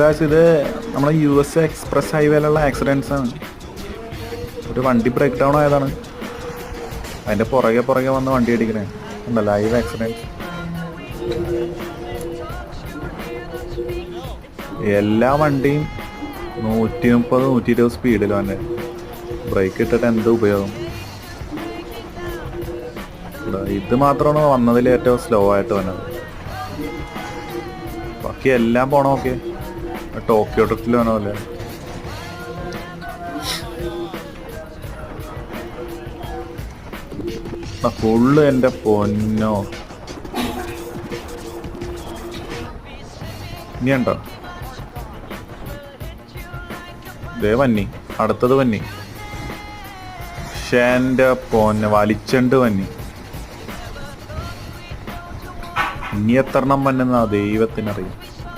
Guys ഇത് നമ്മളെ U S express ഹൈവേയിലുള്ള ആക്സിഡൻസ് ആണ്. ഒരു വണ്ടി ബ്രേക്ക് ഡൗൺ ആയതാണ്. അതിന്റെ പുറകെ പുറകെ വന്ന് വണ്ടി അടിക്കണേ എന്താ ലൈവ് ആക്സിഡന്റ് എല്ലാ വണ്ടിയും നൂറ്റി മുപ്പത് നൂറ്റി ഇരുപത് സ്പീഡിൽ വന്നെ. ബ്രേക്ക് ഇട്ടിട്ട് എന്ത് ഉപയോഗം? ഇത് മാത്രമാണ് വന്നതിൽ ഏറ്റവും സ്ലോ ആയിട്ട് വന്നത്. ബാക്കി എല്ലാം പോണ ഓക്കെ ടോക്കിയോ ട്രിപ്പിൽ വേണോ അല്ലേ ഫുള്ള് എന്റെ പൊന്നോ. ഇനി ഉണ്ടോ ദേ വന്നി. അടുത്തത് വന്നി. ഷേന്റെ പൊന്നെ വലിച്ചണ്ട് വന്നി. ഇനി എത്രണ്ണം വന്നെന്നാ ദൈവത്തിനറിയാം.